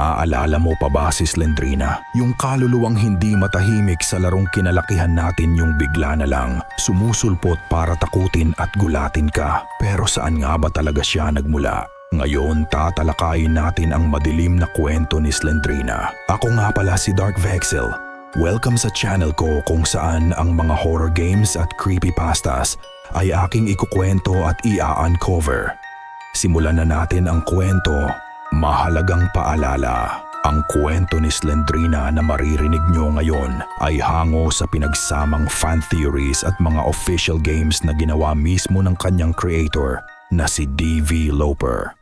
Aalala mo pa ba si Slendrina? Yung kaluluwang hindi matahimik sa larong kinalakihan natin yung bigla na lang sumusulpot para takutin at gulatin ka. Pero saan nga ba talaga siya nagmula? Ngayon tatalakayin natin ang madilim na kwento ni Slendrina. Ako nga pala si Dark Vexel. Welcome sa channel ko kung saan ang mga horror games at creepypastas ay aking ikukwento at ia-uncover. Simulan na natin ang kwento. Mahalagang paalala. Ang kwento ni Slendrina na maririnig nyo ngayon ay hango sa pinagsamang fan theories at mga official games na ginawa mismo ng kanyang creator na si D.V. Loper.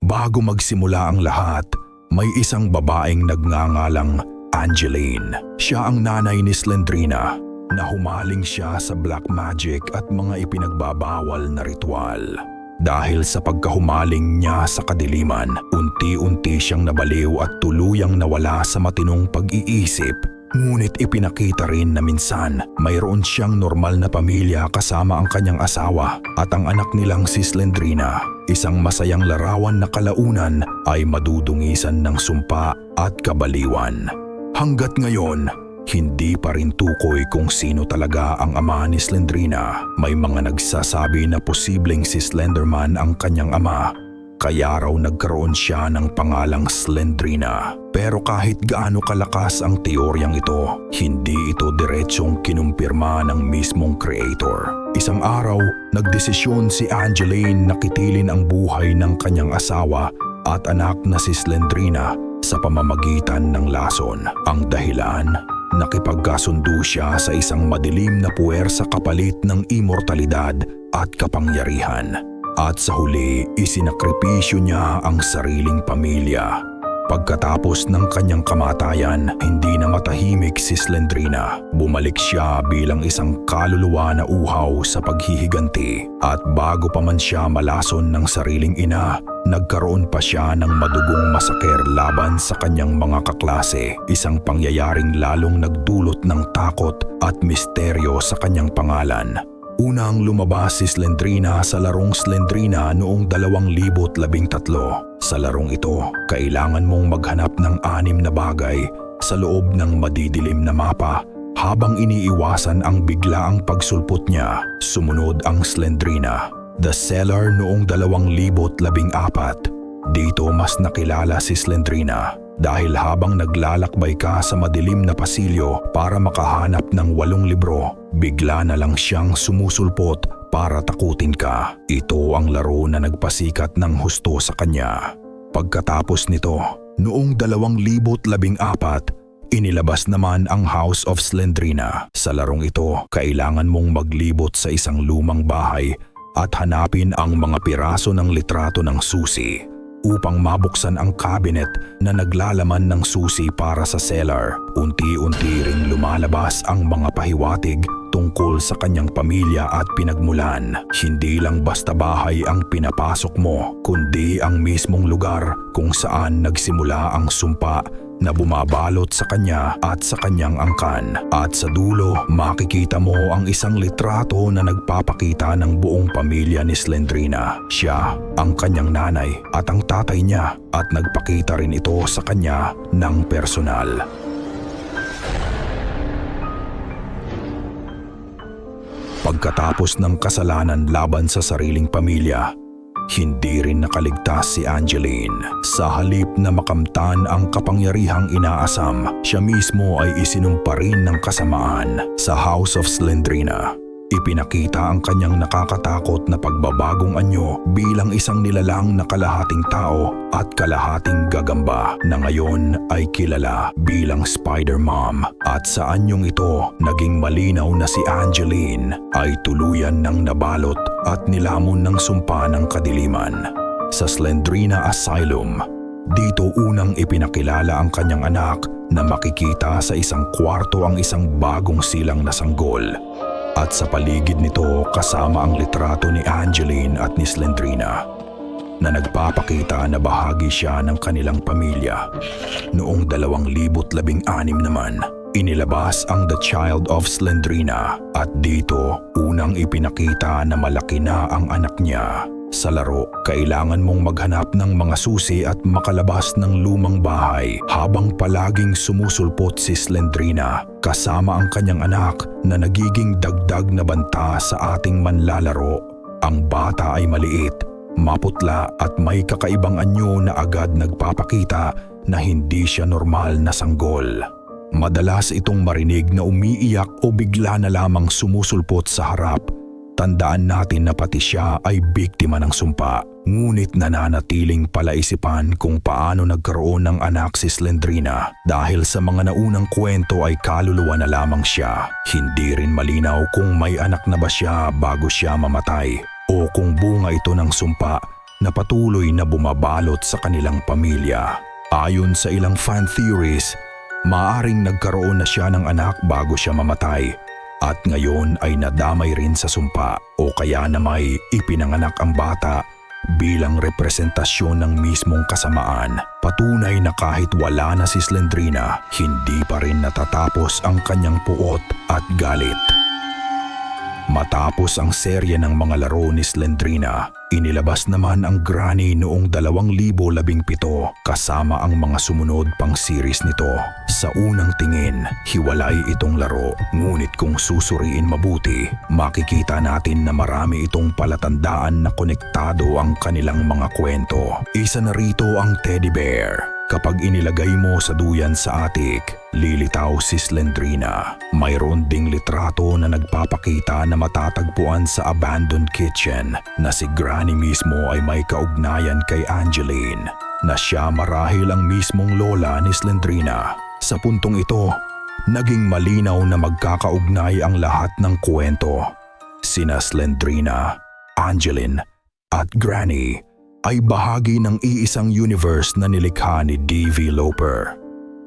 Bago magsimula ang lahat, may isang babaeng nagngangalang Angeline. Siya ang nanay ni Slendrina na humaling siya sa black magic at mga ipinagbabawal na ritual. Dahil sa pagkahumaling niya sa kadiliman, unti-unti siyang nabaliw at tuluyang nawala sa matinong pag-iisip. Ngunit ipinakita rin na minsan mayroon siyang normal na pamilya kasama ang kanyang asawa at ang anak nilang si Slendrina. Isang masayang larawan na kalaunan ay madudungisan ng sumpa at kabaliwan. Hanggat ngayon, hindi pa rin tukoy kung sino talaga ang ama ni Slendrina. May mga nagsasabi na posibleng si Slenderman ang kanyang ama. Kaya raw nagkaroon siya ng pangalang Slendrina. Pero kahit gaano kalakas ang teoryang ito, hindi ito diretsong kinumpirma ng mismong creator. Isang araw, nagdesisyon si Angeline na kitilin ang buhay ng kanyang asawa at anak na si Slendrina sa pamamagitan ng lason. Ang dahilan, nakipagkasundo siya sa isang madilim na puwersa kapalit ng imortalidad at kapangyarihan. At sa huli, isinakripisyo niya ang sariling pamilya. Pagkatapos ng kanyang kamatayan, hindi na matahimik si Slendrina. Bumalik siya bilang isang kaluluwa na uhaw sa paghihiganti. At bago pa man siya malason ng sariling ina, nagkaroon pa siya ng madugong masaker laban sa kanyang mga kaklase. Isang pangyayaring lalong nagdulot ng takot at misteryo sa kanyang pangalan. Unang lumabas si Slendrina sa larong Slendrina noong 2013. Sa larong ito, kailangan mong maghanap ng anim na bagay sa loob ng madidilim na mapa habang iniiwasan ang biglaang pagsulpot niya. Sumunod ang Slendrina. The Cellar noong 2014. Dito mas nakilala si Slendrina dahil habang naglalakbay ka sa madilim na pasilyo para makahanap ng walong libro, bigla na lang siyang sumusulpot para takutin ka. Ito ang laro na nagpasikat ng husto sa kanya. Pagkatapos nito, noong 2014, inilabas naman ang House of Slendrina. Sa larong ito, kailangan mong maglibot sa isang lumang bahay at hanapin ang mga piraso ng litrato ng susi upang mabuksan ang cabinet na naglalaman ng susi para sa cellar. Unti-unti ring lumalabas ang mga pahiwatig tungkol sa kanyang pamilya at pinagmulan. Hindi lang basta bahay ang pinapasok mo, kundi ang mismong lugar kung saan nagsimula ang sumpa na bumabalot sa kanya at sa kanyang angkan. At sa dulo, makikita mo ang isang litrato na nagpapakita ng buong pamilya ni Slendrina. Siya, ang kanyang nanay at ang tatay niya at nagpakita rin ito sa kanya ng personal. Pagkatapos ng kasalanan laban sa sariling pamilya, hindi rin nakaligtas si Angeline. Sa halip na makamtan ang kapangyarihang inaasam, siya mismo ay isinumpa rin ng kasamaan sa House of Slendrina. Ipinakita ang kanyang nakakatakot na pagbabagong anyo bilang isang nilalang na kalahating tao at kalahating gagamba na ngayon ay kilala bilang Spider-Mom. At sa anyong ito, naging malinaw na si Angeline ay tuluyan ng nabalot at nilamon ng sumpa ng kadiliman. Sa Slendrina Asylum, dito unang ipinakilala ang kanyang anak na makikita sa isang kwarto ang isang bagong silang na sanggol at sa paligid nito kasama ang litrato ni Angeline at ni Slendrina na nagpapakita na bahagi siya ng kanilang pamilya. Noong 2016 naman, inilabas ang The Child of Slendrina at dito unang ipinakita na malaki na ang anak niya. Sa laro, kailangan mong maghanap ng mga susi at makalabas ng lumang bahay habang palaging sumusulpot si Slendrina kasama ang kanyang anak na nagiging dagdag na banta sa ating manlalaro. Ang bata ay maliit, maputla at may kakaibang anyo na agad nagpapakita na hindi siya normal na sanggol. Madalas itong marinig na umiiyak o bigla na lamang sumusulpot sa harap. Tandaan natin na pati siya ay biktima ng sumpa. Ngunit nananatiling palaisipan kung paano nagkaroon ng anak si Slendrina dahil sa mga naunang kwento ay kaluluwa na lamang siya. Hindi rin malinaw kung may anak na ba siya bago siya mamatay o kung bunga ito ng sumpa na patuloy na bumabalot sa kanilang pamilya. Ayon sa ilang fan theories, maaring nagkaroon na siya ng anak bago siya mamatay at ngayon ay nadamay rin sa sumpa o kaya na may ipinanganak ang bata bilang representasyon ng mismong kasamaan. Patunay na kahit wala na si Slendrina, hindi pa rin natatapos ang kanyang puot at galit. Matapos ang serye ng mga laro ni Slendrina, inilabas naman ang Granny noong 2017 kasama ang mga sumunod pang series nito. Sa unang tingin, hiwalay itong laro. Ngunit kung susuriin mabuti, makikita natin na marami itong palatandaan na konektado ang kanilang mga kwento. Isa na rito ang teddy bear. Kapag inilagay mo sa duyan sa atik, lilitaw si Slendrina. Mayroon ding litrato na nagpapakita na matatagpuan sa abandoned kitchen na si Granny mismo ay may kaugnayan kay Angeline na siya marahil ang mismong lola ni Slendrina. Sa puntong ito, naging malinaw na magkakaugnay ang lahat ng kwento. Sina Slendrina, Angeline at Granny ay bahagi ng iisang universe na nilikha ni D.V. Loper.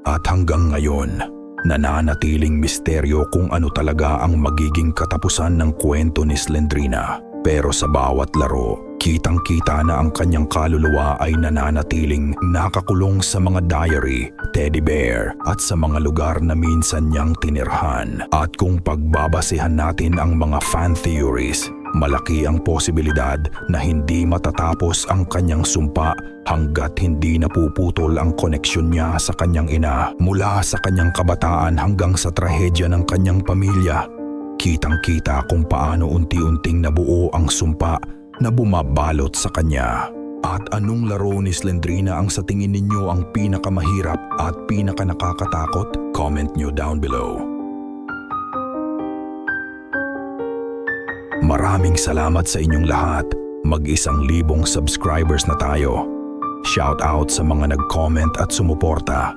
At hanggang ngayon, nananatiling misteryo kung ano talaga ang magiging katapusan ng kwento ni Slendrina. Pero sa bawat laro, kitang-kita na ang kanyang kaluluwa ay nananatiling nakakulong sa mga diary, teddy bear at sa mga lugar na minsan niyang tinirhan. At kung pagbabasehan natin ang mga fan theories, malaki ang posibilidad na hindi matatapos ang kanyang sumpa hanggat hindi napuputol ang koneksyon niya sa kanyang ina mula sa kanyang kabataan hanggang sa trahedya ng kanyang pamilya. Kitang-kita kung paano unti-unting nabuo ang sumpa na bumabalot sa kanya. At anong laro ni Slendrina ang sa tingin ninyo ang pinakamahirap at pinakanakakatakot? Comment nyo down below. Maraming salamat sa inyong lahat. Mag-isang libong subscribers na tayo. Shout out sa mga nag-comment at sumuporta.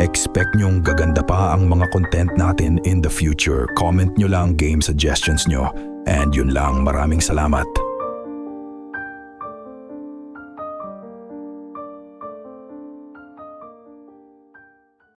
Expect nyong gaganda pa ang mga content natin in the future. Comment nyo lang game suggestions nyo. And yun lang, maraming salamat.